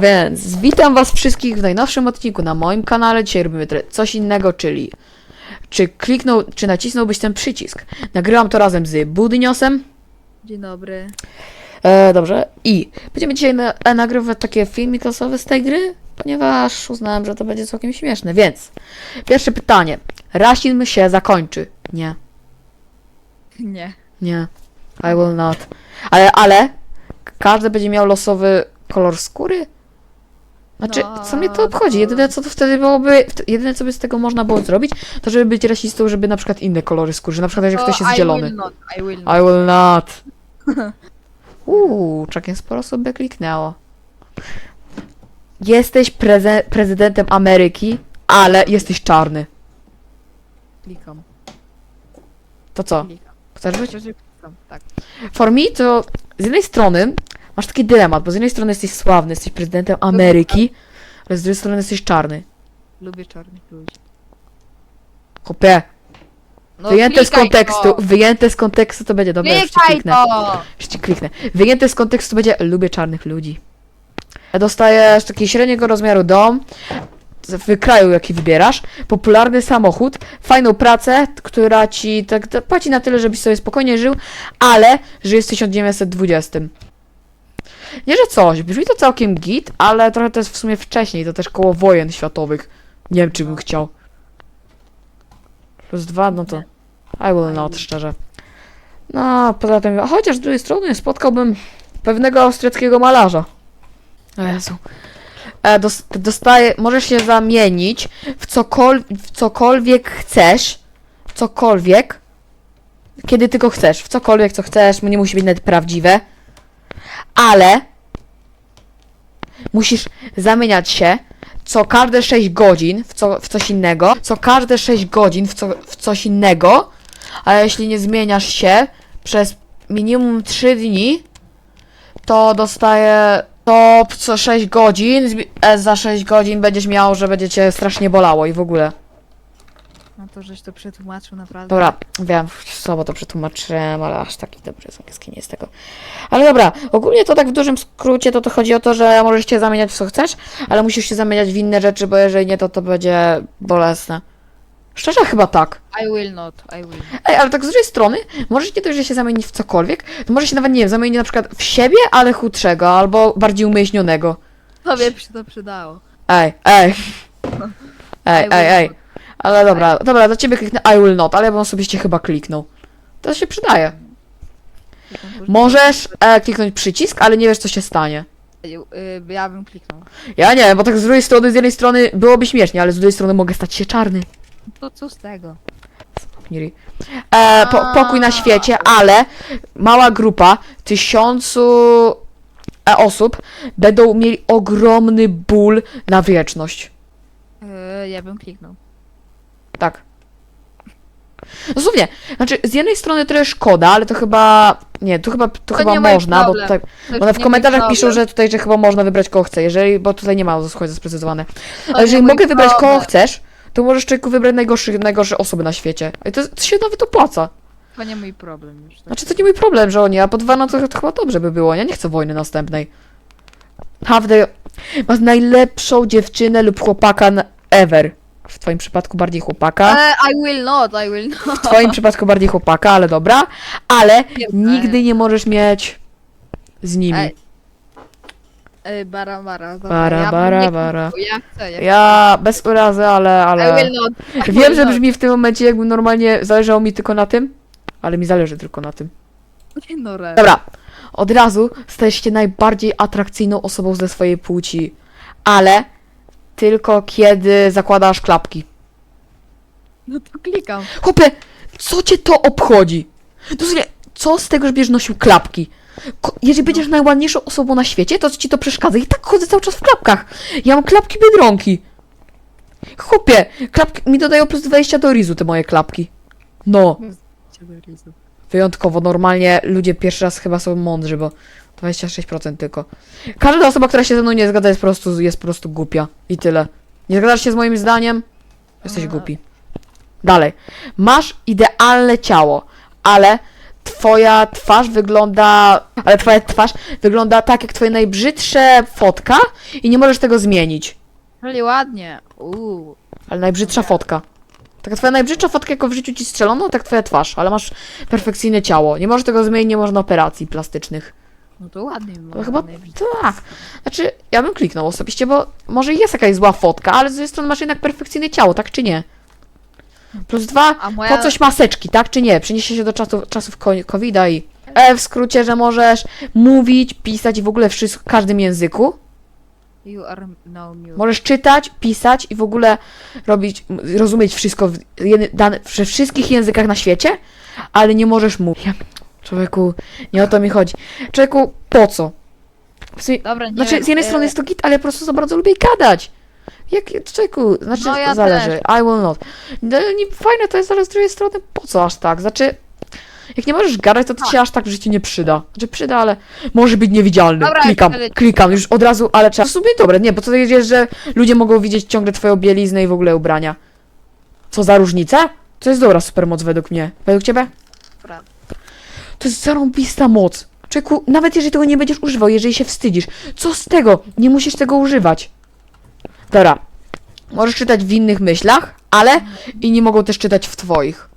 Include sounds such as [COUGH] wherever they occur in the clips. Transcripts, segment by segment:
Więc witam was wszystkich w najnowszym odcinku na moim kanale. Dzisiaj robimy coś innego, czyli czy kliknął, czy nacisnąłbyś ten przycisk. Nagrywam to razem z Budyniosem. Dzień dobry. E, dobrze. I będziemy dzisiaj na, e, nagrywać takie filmy klasowe z tej gry, ponieważ uznałem, że to będzie całkiem śmieszne. Więc pierwsze pytanie. Rasizm się zakończy. Nie, Nie. nie. I will not. Ale, ale każdy będzie miał losowy kolor skóry? Znaczy, No, co mnie to obchodzi? Jedyne co to wtedy byłoby, jedyne co by z tego można było zrobić, to żeby być rasistą, żeby na przykład inne kolory skóry, na przykład jak To ktoś jest I zielony. Will not, I will not. I will not. [LAUGHS] Uuu, czakiem sporo sobie kliknęło. Jesteś preze- prezydentem Ameryki, ale jesteś czarny. Klikam. To co? Klikam. Chcesz być? Klikam, tak. For me to z jednej strony masz taki dylemat, bo z jednej strony jesteś sławny, jesteś prezydentem Ameryki, ale z drugiej strony jesteś czarny. Lubię czarnych ludzi. Chopie, No, wyjęte z klikaj kontekstu, To. wyjęte z kontekstu to będzie, dobra, już ci Klikaj kliknę. to! Już ci kliknę. Wyjęte z kontekstu będzie lubię czarnych ludzi. Dostajesz taki średniego rozmiaru dom, w kraju jaki wybierasz, popularny samochód, fajną pracę, która ci tak tak płaci na tyle, żebyś sobie spokojnie żył, ale żyjesz w 1920. Nie, że coś, brzmi to całkiem git, ale trochę to jest w sumie wcześniej, to też koło wojen światowych. Nie wiem, czy bym chciał. Plus dwa, no to I will not, szczerze. No, poza tym, chociaż z drugiej strony spotkałbym pewnego austriackiego malarza. O Jezu. E, dos, dostaje, możesz się zamienić w, cokol, w cokolwiek chcesz, cokolwiek, kiedy tylko chcesz, w cokolwiek, co chcesz, nie musi być nawet prawdziwe, ale musisz zamieniać się co każde 6 godzin w, co, w coś innego, co każde 6 godzin w, co, w coś innego, a jeśli nie zmieniasz się przez minimum 3 dni, to dostaje to co 6 godzin, e, za 6 godzin będziesz miał, że będzie cię strasznie bolało i w ogóle. No to żeś to przetłumaczył naprawdę. Dobra, wiem, słabo to przetłumaczyłem, ale aż taki dobry z angielski nie jest tego. Ale dobra, ogólnie to tak w dużym skrócie to, to chodzi o to, że możesz się zamieniać w co chcesz, ale musisz się zamieniać w inne rzeczy, bo jeżeli nie, to to będzie bolesne. Szczerze chyba tak. I will not, I will not. Ej, ale tak z drugiej strony, możesz nie dość, że się zamienić w cokolwiek, to możesz się nawet, nie wiem, zamienić na przykład w siebie, ale chudszego, albo bardziej umieśnionego. Tobie by się to przydało. Ej, ej. [LAUGHS] Ej, I will ej, ej. not. Ale dobra, dobra, do ciebie kliknę I will not, ale ja bym osobiście chyba kliknął. To się przydaje. Możesz e, kliknąć przycisk, ale nie wiesz co się stanie. Y, Ja bym kliknął. Ja nie, bo tak z drugiej strony, z jednej strony byłoby śmiesznie, ale z drugiej strony mogę stać się czarny. To co z tego? Niri. E, po, pokój na świecie, ale mała grupa, tysiącu e, osób będą mieli ogromny ból na wieczność. Y, Ja bym kliknął. Tak. Dosłownie, znaczy z jednej strony trochę szkoda, ale to chyba, nie, tu chyba, tu To chyba można, bo tutaj, To bo one w komentarzach piszą, że tutaj, że chyba można wybrać kogo chce, jeżeli, bo tutaj nie ma słuchaj, sprecyzowane. To Ale jeżeli mogę wybrać kogo chcesz, to możesz człowieku wybrać najgorsze, najgorsze osoby na świecie. I to, to się nawet opłaca. To nie mój problem już. tak. Znaczy to nie mój problem, że oni, a po dwa no to, to chyba dobrze by było, ja nie chcę wojny następnej. The... Masz najlepszą dziewczynę lub chłopaka na- ever. W twoim przypadku bardziej chłopaka. E, I will not, I will not. W twoim przypadku bardziej chłopaka, ale dobra. Ale nigdy nie możesz mieć z nimi. Ej, E, bara, bara. Dobra, Bara, ja bara, nie bara. Ja chcę, ja, Ja bez urazy, ale, I ale... will not. I Wiem, will że not. brzmi w tym momencie jakby normalnie zależało mi tylko na tym, ale mi zależy tylko na tym. Nie no, re. Dobra, od razu stajesz się najbardziej atrakcyjną osobą ze swojej płci, ale tylko kiedy zakładasz klapki. No to klikam. Chłopie, co cię to obchodzi? Dosłownie, co z tego, że będziesz nosił klapki? Ko- Jeżeli będziesz najładniejszą osobą na świecie, to ci to przeszkadza? I tak chodzę cały czas w klapkach. Ja mam klapki Biedronki. Chłopie, klapki mi dodają plus 20 do rizu te moje klapki. No. Wyjątkowo, normalnie ludzie pierwszy raz chyba są mądrzy, bo 26% tylko. Każda osoba, która się ze mną nie zgadza, jest po prostu, jest po prostu głupia. I tyle. Nie zgadzasz się z moim zdaniem? Jesteś A. głupi. Dalej. Masz idealne ciało, ale twoja twarz wygląda, ale twoja twarz wygląda tak jak twoje najbrzydsza fotka i nie możesz tego zmienić. Czyli ładnie. Uuu. Ale najbrzydsza fotka. Taka twoja najbrzydsza fotka, jako w życiu ci strzelono, tak twoja twarz, ale masz perfekcyjne ciało. Nie możesz tego zmienić, nie można operacji plastycznych. No to ładnie To wygląda. chyba tak. Znaczy, ja bym kliknął osobiście, bo może jest jakaś zła fotka, ale z drugiej strony masz jednak perfekcyjne ciało, tak czy nie? Plus dwa, moja... po coś maseczki, tak czy nie? Przeniesie się do czasów, czasów COVID-a i... E, w skrócie, że możesz mówić, pisać i w ogóle wszystko, w każdym języku. You are mute. Możesz czytać, pisać i w ogóle robić, rozumieć wszystko w, jedny- dane, we wszystkich językach na świecie, ale nie możesz mówić. Człowieku, nie o to mi chodzi. Człowieku, po co? Sumie, Dobra, nie znaczy, wiem, z jednej e, strony jest to git, ale ja po prostu za bardzo lubię gadać. Jak, człowieku, znaczy, No, ja zależy. I will not. No, nie, fajne to jest, ale z drugiej strony, po co aż tak? Znaczy, jak nie możesz gadać, to to ci się aż tak w życiu nie przyda. Znaczy, przyda, ale może być niewidzialny. Dobra, klikam, wtedy- klikam, już od razu, ale trzeba. W sumie dobre, nie, bo to jest, że ludzie mogą widzieć ciągle twoją bieliznę i w ogóle ubrania. Co za różnica? To jest dobra supermoc według mnie. Według ciebie? Prawda. To jest zarąbista moc. Czeku, nawet jeżeli tego nie będziesz używał, jeżeli się wstydzisz, co z tego? Nie musisz tego używać. Dobra. Możesz czytać w innych myślach, ale inni mogą też czytać w twoich.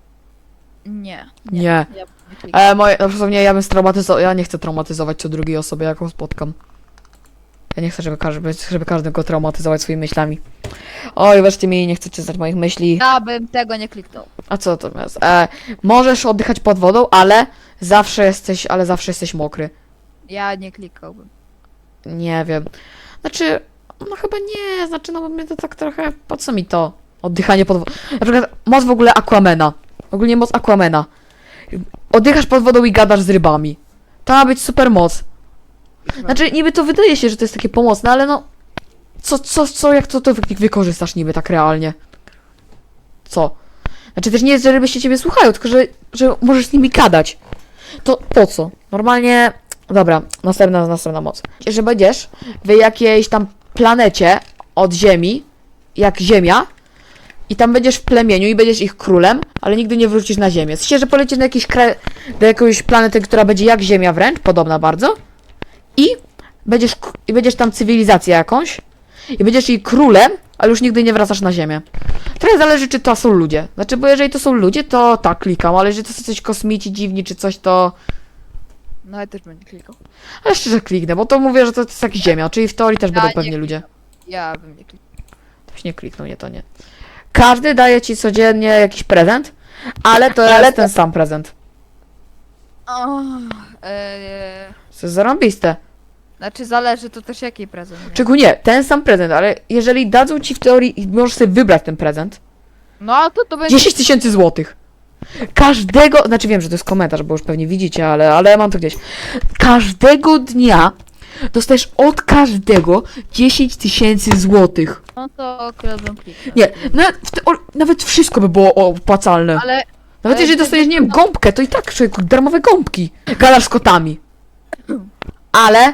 Nie. Nie. Nie. E, moje, na przykład nie, ja bym straumatyzował, ja nie chcę traumatyzować co drugiej osoby, jaką spotkam. Ja nie chcę, żeby każdy, żeby każdy go traumatyzować swoimi myślami. Oj, weszcie mi, nie chcecie znać moich myśli. Ja bym tego nie kliknął. A co to jest? E, możesz oddychać pod wodą, ale zawsze jesteś, ale zawsze jesteś mokry. Ja nie klikałbym. Nie wiem. Znaczy, no chyba nie, znaczy, no bo mnie to tak trochę, po co mi to? Oddychanie pod wodą. Na przykład moc w ogóle Aquamena. Ogólnie moc Aquamena. Oddychasz pod wodą i gadasz z rybami. To ma być super moc. Znaczy, niby to wydaje się, że to jest takie pomocne, ale no... Co, co, co, jak to, to wy- wykorzystasz niby tak realnie? Co? Znaczy też nie jest, że ryby się ciebie słuchają, tylko że, że możesz z nimi gadać. To po co? Normalnie... Dobra, następna, następna moc. Że będziesz w jakiejś tam planecie od Ziemi, jak Ziemia, i tam będziesz w plemieniu i będziesz ich królem, ale nigdy nie wrócisz na Ziemię. Sensie, że polecisz na jakiś kraj, do jakiejś planety, która będzie jak Ziemia wręcz, podobna bardzo, i będziesz, i będziesz tam cywilizację jakąś, i będziesz jej królem, ale już nigdy nie wracasz na Ziemię. Trochę zależy, czy to są ludzie. Znaczy, bo jeżeli to są ludzie, to tak, klikam, ale jeżeli to są coś kosmici, dziwni, czy coś, to... No ja też nie klikał. Ale szczerze kliknę, bo to mówię, że to jest jak Ziemia, czyli w teorii też Ja będą nie pewnie klikam. ludzie. Ja bym nie klikał. Ktoś nie kliknął, nie, to nie. Każdy daje ci codziennie jakiś prezent, ale to jest ten sam prezent. O, e, To jest zarąbiste. znaczy zależy to też jaki prezent. nie? Czego nie, ten sam prezent, ale jeżeli dadzą ci w teorii, możesz sobie wybrać ten prezent, No to to będzie... 10 tysięcy złotych. Każdego, znaczy wiem, że to jest komentarz, bo już pewnie widzicie, ale, ale mam to gdzieś. Każdego dnia dostajesz od każdego 10 tysięcy złotych. No to akurat bym kliknął. Nie, nawet, w teor- nawet wszystko by było opłacalne. Ale Nawet jeżeli dostajesz, nie wiem, gąbkę, to i tak, człowieku, darmowe gąbki. Gadasz z kotami. Ale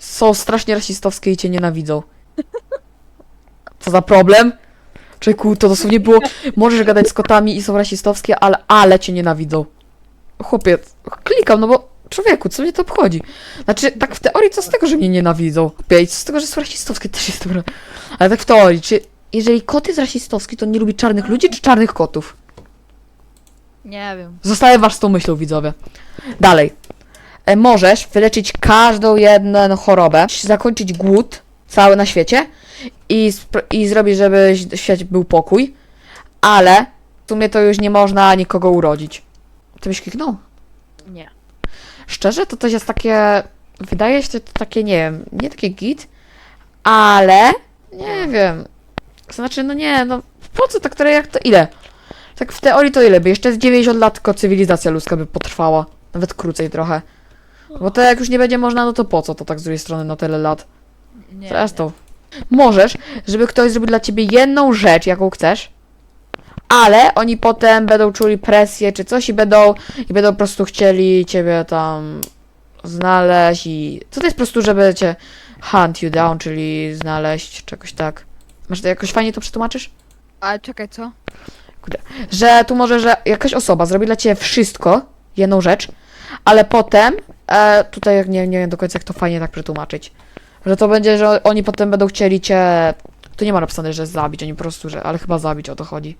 są strasznie rasistowskie i cię nienawidzą. Co za problem? Człowieku, to dosłownie było, możesz gadać z kotami i są rasistowskie, ale, ale cię nienawidzą. Chłopie, klikam, no bo człowieku, co mnie to obchodzi? Znaczy, tak w teorii, co z tego, że mnie nienawidzą? I co z tego, że są rasistowskie, też jest dobra. Ale tak w teorii, czy jeżeli kot jest rasistowski, to nie lubi czarnych ludzi, czy czarnych kotów? nie wiem. Zostaje was z tą myślą, widzowie. Dalej. E, możesz wyleczyć każdą jedną chorobę, zakończyć głód cały na świecie i, i zrobić, żeby świecie był pokój, ale w sumie to już nie można nikogo urodzić. Ty byś kliknął? Nie. Szczerze, to to jest takie, wydaje się to takie, nie wiem, nie takie git, ale nie wiem. Znaczy, no nie, no po co tak, które jak to ile? Tak w teorii to ile by? Jeszcze z 90 lat tylko cywilizacja ludzka by potrwała. Nawet krócej trochę. Bo to jak już nie będzie można, no to po co to tak z drugiej strony na tyle lat? Nie. Zresztą. Możesz, żeby ktoś zrobił dla ciebie jedną rzecz, jaką chcesz, ale oni potem będą czuli presję czy coś i będą, i będą po prostu chcieli ciebie tam znaleźć i... Co to jest po prostu, żeby cię hunt you down, czyli znaleźć czegoś tak. Masz to jakoś fajnie to przetłumaczysz? Ale czekaj, co? Że tu może, że jakaś osoba zrobi dla ciebie wszystko, jedną rzecz, ale potem, e, tutaj jak nie, nie wiem do końca jak to fajnie tak przetłumaczyć, że to będzie, że oni potem będą chcieli cię, tu nie ma napisane, że zabić, oni po prostu, że, ale chyba zabić o to chodzi.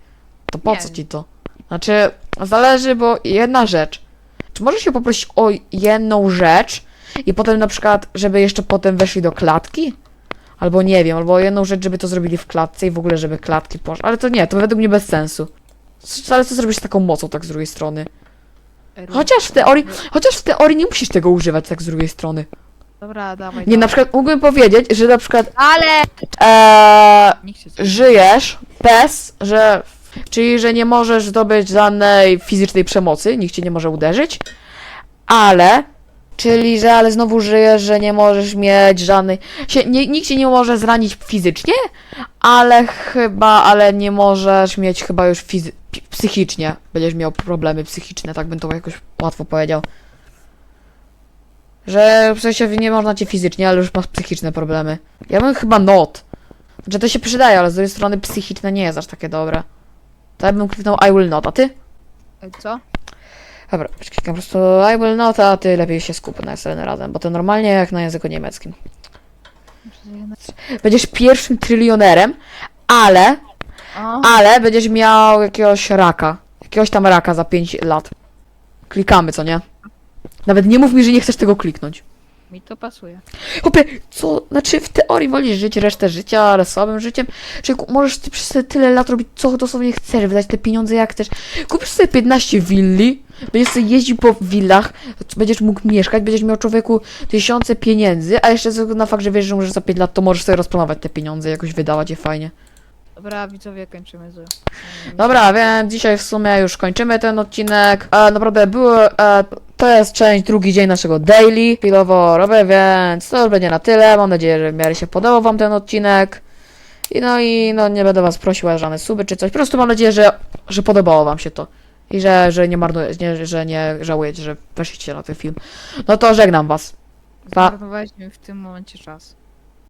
To po Nie co wiem. ci to? Znaczy, zależy, bo jedna rzecz, czy możesz się poprosić o jedną rzecz i potem na przykład, żeby jeszcze potem weszli do klatki? Albo nie wiem, albo jedną rzecz, żeby to zrobili w klatce i w ogóle, żeby klatki poszły. Ale to nie, to według mnie bez sensu. Ale co zrobisz z taką mocą tak z drugiej strony? Chociaż w teorii, chociaż w teorii nie musisz tego używać tak z drugiej strony. Dobra, dawaj. Nie, na dawaj. przykład mógłbym powiedzieć, że na przykład Ale! Nikt się żyjesz bez, że. Czyli, że nie możesz zdobyć żadnej fizycznej przemocy, nikt cię nie może uderzyć, ale. Czyli, że ale znowu żyjesz, że nie możesz mieć żadnej. Się, nie, nikt cię nie może zranić fizycznie, ale chyba, ale nie możesz mieć chyba już fizy- psychicznie. Będziesz miał problemy psychiczne, tak bym to jakoś łatwo powiedział. Że w sensie nie można cię fizycznie, ale już masz psychiczne problemy. Ja bym chyba not. Że to się przydaje, ale z drugiej strony psychiczne nie jest aż takie dobre. To ja bym kliknął I will not, a ty? Co? Dobra, klikam po prostu I will not, a ty lepiej się skup na SLN razem, bo to normalnie jak na języku niemieckim. Będziesz pierwszym trylionerem, ale, ale będziesz miał jakiegoś raka. Jakiegoś tam raka za 5 lat. Klikamy, co nie? Nawet nie mów mi, że nie chcesz tego kliknąć. Mi to pasuje. Chłopie, co, znaczy w teorii wolisz żyć resztę życia, ale słabym życiem? Czy możesz ty przez te tyle lat robić co dosłownie chcesz, wydać te pieniądze jak chcesz. Kupisz sobie 15 willi, będziesz sobie jeździł po willach, będziesz mógł mieszkać, będziesz miał człowieku tysiące pieniędzy, a jeszcze ze na fakt, że wiesz, że możesz za 5 lat, to możesz sobie rozplanować te pieniądze, jakoś wydawać je fajnie. Dobra, widzowie, kończymy z... Dobra, więc dzisiaj w sumie już kończymy ten odcinek. E, naprawdę było. E, to jest część, drugi dzień naszego daily. Chwilowo robię, więc to już będzie na tyle. Mam nadzieję, że w miarę się podobał Wam ten odcinek. I no i no nie będę Was prosił o żadne suby czy coś. Po prostu mam nadzieję, że, że podobało Wam się to. I że, że nie marnuje, nie, że nie żałujecie, że weszliście na ten film. No to żegnam Was. Pa. Zmarnowałeś mi w tym momencie czas.